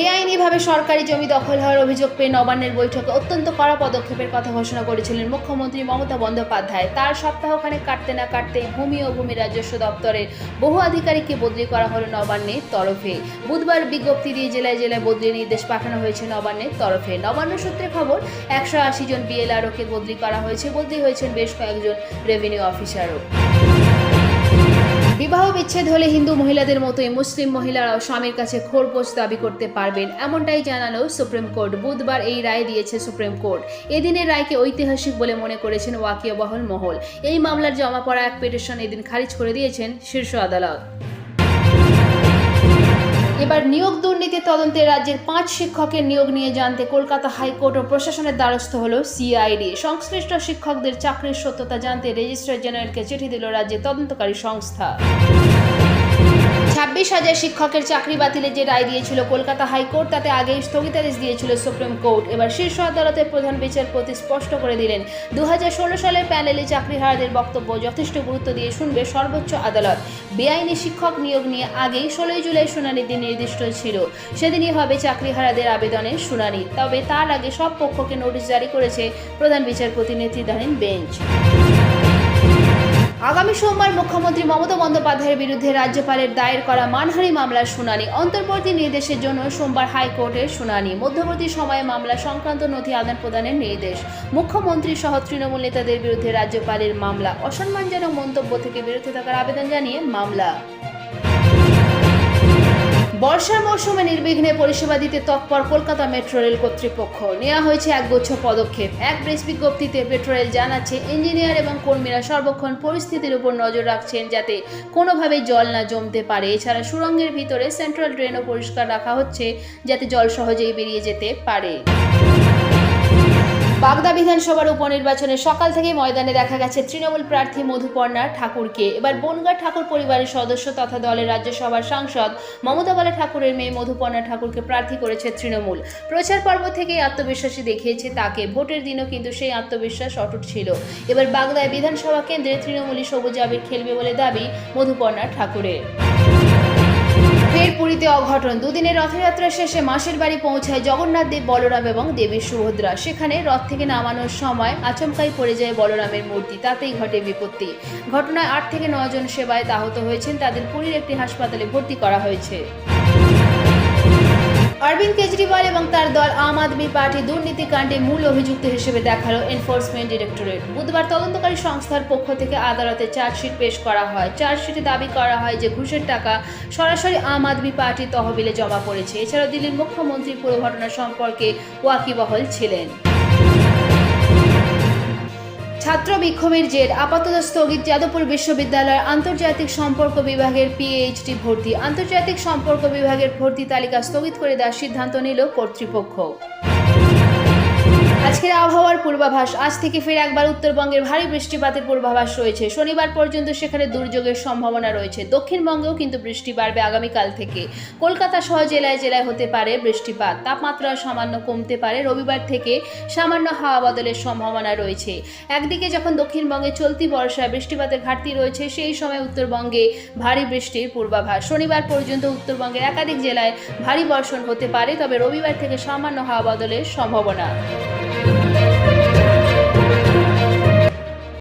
বেআইনিভাবে সরকারি জমি দখল হওয়ার অভিযোগ পেয়ে নবান্নের বৈঠকে অত্যন্ত কড়া পদক্ষেপের কথা ঘোষণা করেছিলেন মুখ্যমন্ত্রী মমতা বন্দ্যোপাধ্যায়। তার সপ্তাহখানেক কাটতে না কাটতেই ভূমি ও ভূমি রাজস্ব দপ্তরের বহু আধিকারিককে বদলি করা হলো নবান্নের তরফে। বুধবার বিজ্ঞপ্তি দিয়ে জেলায় জেলায় বদলির নির্দেশ পাঠানো হয়েছে নবান্নের তরফে। নবান্ন সূত্রে খবর, একশো আশি জন বিএলআরওকে বদলি করা হয়েছে। বদলি হয়েছেন বেশ কয়েকজন রেভিনিউ অফিসারও। বিবাহ বিচ্ছেদ হলে হিন্দু মহিলাদের মতোই মুসলিম মহিলারাও স্বামীর কাছে খোরপোশ দাবি করতে পারবেন। এমনটাই জানালো সুপ্রিম কোর্ট। বুধবার এই রায় দিয়েছে সুপ্রিম কোর্ট। এদিনের রায়কে ঐতিহাসিক বলে মনে করেছেন ওয়াকিয়াবহল মহল। এই মামলার জমা পড়া এক পিটিশন এদিন খারিজ করে দিয়েছেন শীর্ষ আদালত। এবার নিয়োগ দুর্নীতি তদন্তে রাজ্যের পাঁচ শিক্ষকের নিয়োগ নিয়ে জানতে কলকাতা হাইকোর্ট ও প্রশাসনের দ্বারস্থ হল সিআইডি। সংশ্লিষ্ট শিক্ষকদের চাকরির সত্যতা জানতে রেজিস্ট্রার জেনারেলকে চিঠি দিল রাজ্যের তদন্তকারী সংস্থা। হাজার শিক্ষকের চাকরি বাতিলের যে রায় দিয়েছিল কলকাতা হাইকোর্ট, তাতে আগেই স্থগিতাদেশ দিয়েছিল সুপ্রিম কোর্ট। এবার শীর্ষ আদালতের প্রধান বিচারপতি স্পষ্ট করে দিলেন দু হাজার ষোলো সালের প্যানেলে চাকরিহারাদের বক্তব্য যথেষ্ট গুরুত্ব দিয়ে শুনবে সর্বোচ্চ আদালত। বেআইনি শিক্ষক নিয়োগ নিয়ে আগেই ষোলোই জুলাই শুনানির দিন নির্দিষ্ট ছিল। সেদিনই হবে চাকরিহারাদের আবেদনের শুনানি। তবে তার আগে সব পক্ষকে নোটিশ জারি করেছে প্রধান বিচারপতি নেতৃত্বাধীন বেঞ্চ। আগামী সোমবার মুখ্যমন্ত্রী মমতা বন্দ্যোপাধ্যায়ের বিরুদ্ধে রাজ্যপালের দায়ের করা মানহানি মামলার শুনানি। অন্তর্বর্তী নির্দেশের জন্য সোমবার হাইকোর্টের শুনানি। মধ্যবর্তী সময়ে মামলা সংক্রান্ত নথি আদান প্রদানের নির্দেশ। মুখ্যমন্ত্রী সহ তৃণমূল নেতাদের বিরুদ্ধে রাজ্যপালের মামলা। অসম্মানজনক মন্তব্য থেকে বিরুদ্ধে থাকার আবেদন জানিয়ে মামলা। বর্ষার মৌসুমে নির্বিঘ্নে পরিষেবা দিতে তৎপর কলকাতা মেট্রো রেল কর্তৃপক্ষ। নেওয়া হয়েছে একগুচ্ছ পদক্ষেপ। এক প্রেস বিজ্ঞপ্তিতে মেট্রো রেল জানাচ্ছে, ইঞ্জিনিয়ার এবং কর্মীরা সর্বক্ষণ পরিস্থিতির উপর নজর রাখছেন যাতে কোনোভাবে জল না জমতে পারে। এছাড়া সুড়ঙ্গের ভিতরে সেন্ট্রাল ড্রেনও পরিষ্কার রাখা হচ্ছে যাতে জল সহজেই বেরিয়ে যেতে পারে। বাগদা বিধানসভার উপনির্বাচনে সকাল থেকে ময়দানে দেখা গেছে তৃণমূল প্রার্থী মধুপর্ণা ঠাকুরকে। এবার বনগাঁ ঠাকুর পরিবারের সদস্য তথা দলের রাজ্যসভার সাংসদ মমতা বালা ঠাকুরের মেয়ে মধুপর্ণা ঠাকুরকে প্রার্থী করেছে তৃণমূল। প্রচার পর্ব থেকেই আত্মবিশ্বাসী দেখিয়েছে তাকে। ভোটের দিনও কিন্তু সেই আত্মবিশ্বাস অটুট ছিল। এবার বাগদায় বিধানসভা কেন্দ্রে তৃণমূলী সবুজ আবির খেলবে বলে দাবি মধুপর্ণা ঠাকুরের। ফের পুরীতে অঘটন। দুদিনের রথযাত্রা শেষে মাসের বাড়ি পৌঁছায় জগন্নাথ দেব, বলরাম এবং দেবী সুভদ্রা। সেখানে রথ থেকে নামানোর সময় আচমকাই পড়ে যায় বলরামের মূর্তি, তাতেই ঘটে বিপত্তি। ঘটনায় আট থেকে নয় জন সেবায় আহত হয়েছেন, তাদের পুরীর একটি হাসপাতালে ভর্তি করা হয়েছে। অরবিন্দ কেজরিওয়াল এবং তার দল আম আদমি পার্টি দুর্নীতিকাণ্ডে মূল অভিযুক্ত হিসেবে দেখাল এনফোর্সমেন্ট ডিরেক্টরেট বুধবার তদন্তকারী সংস্থার পক্ষ থেকে আদালতে চার্জশিট পেশ করা হয়। চার্জশিটে দাবি করা হয় যে ঘুষের টাকা সরাসরি আম আদমি পার্টি তহবিলে জমা পড়েছে। এছাড়াও দিল্লির মুখ্যমন্ত্রী পুরো ঘটনা সম্পর্কে ওয়াকিবহল ছিলেন। ছাত্র বিক্ষোভের জের, আপাতত স্থগিত যাদবপুর বিশ্ববিদ্যালয়ের আন্তর্জাতিক সম্পর্ক বিভাগের পিএইচডি ভর্তি। আন্তর্জাতিক সম্পর্ক বিভাগের ভর্তি তালিকা স্থগিত করে দেওয়ার সিদ্ধান্ত নিল কর্তৃপক্ষ। আজকের আবহাওয়ার পূর্বাভাস, আজ থেকে ফের একবার উত্তরবঙ্গের ভারী বৃষ্টিপাতের পূর্বাভাস রয়েছে। শনিবার পর্যন্ত সেখানে দুর্যোগের সম্ভাবনা রয়েছে। দক্ষিণবঙ্গেও কিন্তু বৃষ্টি বাড়বে আগামীকাল থেকে। কলকাতা সহ জেলায় জেলায় হতে পারে বৃষ্টিপাত। তাপমাত্রা সামান্য কমতে পারে। রবিবার থেকে সামান্য হাওয়া বদলের সম্ভাবনা রয়েছে। একদিকে যখন দক্ষিণবঙ্গে চলতি বর্ষায় বৃষ্টিপাতের ঘাটতি রয়েছে, সেই সময় উত্তরবঙ্গে ভারী বৃষ্টির পূর্বাভাস। শনিবার পর্যন্ত উত্তরবঙ্গের একাধিক জেলায় ভারী বর্ষণ হতে পারে, তবে রবিবার থেকে সামান্য হাওয়া বদলের সম্ভাবনা।